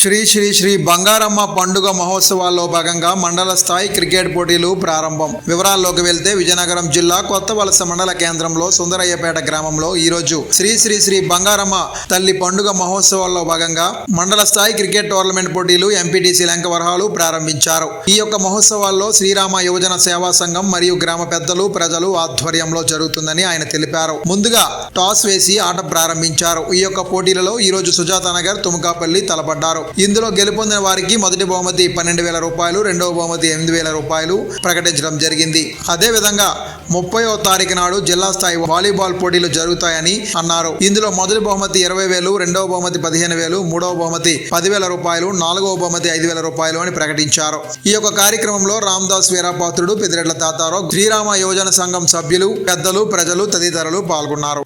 శ్రీ శ్రీ శ్రీ బంగారమ్మ పండుగ మహోత్సవాల్లో భాగంగా మండల స్థాయి క్రికెట్ పోటీలు ప్రారంభం. వివరాల్లోకి వెళ్తే విజయనగరం జిల్లా కొత్త వలస మండల కేంద్రంలో సుందరయ్యపేట గ్రామంలో ఈరోజు శ్రీ శ్రీ శ్రీ బంగారమ్మ తల్లి పండుగ మహోత్సవాల్లో భాగంగా మండల స్థాయి క్రికెట్ టోర్నమెంట్ పోటీలు ఎంపీటీసీ లంకవరహాలు ప్రారంభించారు. ఈ యొక్క మహోత్సవాల్లో శ్రీరామ యువజన సేవా సంఘం మరియు గ్రామ పెద్దలు ప్రజలు ఆధ్వర్యంలో జరుగుతుందని ఆయన తెలిపారు. ముందుగా టాస్ వేసి ఆట ప్రారంభించారు. ఈ యొక్క పోటీలలో ఈరోజు సుజాత నగర్ తుముకాపల్లి తలపడ్డారు. ఇందులో గెలుపొందిన వారికి మొదటి బహుమతి పన్నెండు వేల రూపాయలు రెండవ బహుమతి ఎనిమిది వేల రూపాయలు ప్రకటించడం జరిగింది. అదే విధంగా ముప్పైవ తారీఖు నాడు జిల్లా స్థాయి వాలీబాల్ పోటీలు జరుగుతాయని అన్నారు. ఇందులో మొదటి బహుమతి ఇరవై వేలు రెండవ బహుమతి పదిహేను వేలు మూడవ బహుమతి పదివేల రూపాయలు నాలుగవ బహుమతి ఐదు వేల రూపాయలు అని ప్రకటించారు. ఈ యొక్క కార్యక్రమంలో రామదాస్ వీరపాత్రుడు పెదిరెడ్ల తాతారావు శ్రీరామ యువజన సంఘం సభ్యులు పెద్దలు ప్రజలు తదితరులు పాల్గొన్నారు.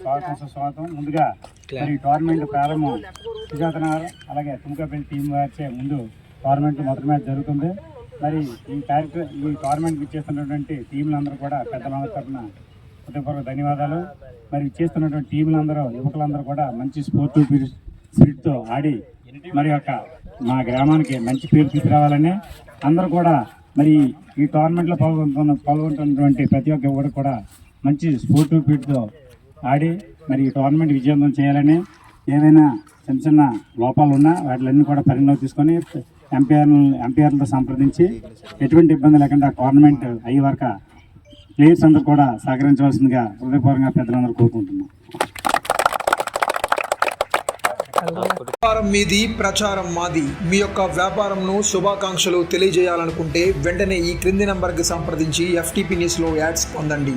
స్వాగతం సుస్వాగతం. ముందుగా మరి ఈ టోర్నమెంట్ ప్రారంభం. సుజాత నగర్ అలాగే తుమ్కపల్లి టీం వచ్చే ముందు టోర్నమెంట్ మొదటి మ్యాచ్ జరుగుతుంది. మరి ఈ కార్యక్రమం ఈ టోర్నమెంట్ ఇచ్చేస్తున్నటువంటి టీంలందరూ కూడా పెద్దలందరి తరఫున హృదయపూర్వక ధన్యవాదాలు. మరి ఇచ్చేస్తున్నటువంటి టీంలందరూ యువకులందరూ కూడా మంచి స్పోర్ట్ స్పిరిట్తో ఆడి మరి యొక్క మా గ్రామానికి మంచి పేరు తీసుకురావాలని అందరూ కూడా మరి ఈ టోర్నమెంట్లో పాల్గొంటున్న పాల్గొంటున్నటువంటి ప్రతి ఒక్క యువకుడు కూడా మంచి స్పోర్టివ్ ఫీట్తో ఆడి మరి ఈ టోర్నమెంట్ విజయవంతం చేయాలని ఏదైనా చిన్న చిన్న లోపాలు ఉన్నా వాటిలన్నీ కూడా పరిగణలో తీసుకొని ఎంపీఆర్ ఎంపీఆర్లతో సంప్రదించి ఎటువంటి ఇబ్బంది లేకుండా టోర్నమెంట్ అయ్యే వరకు ప్లేయర్స్ అందరూ కూడా సహకరించవలసిందిగా హృదయపూర్వకంగా పెద్దలందరూ కోరుకుంటున్నాం. వ్యాపారం మీది ప్రచారం మాది. మీ యొక్క వ్యాపారంను శుభాకాంక్షలు తెలియజేయాలనుకుంటే వెంటనే ఈ క్రింది నంబర్కి సంప్రదించి ఎఫ్టీపీ న్యూస్లో యాడ్స్ పొందండి.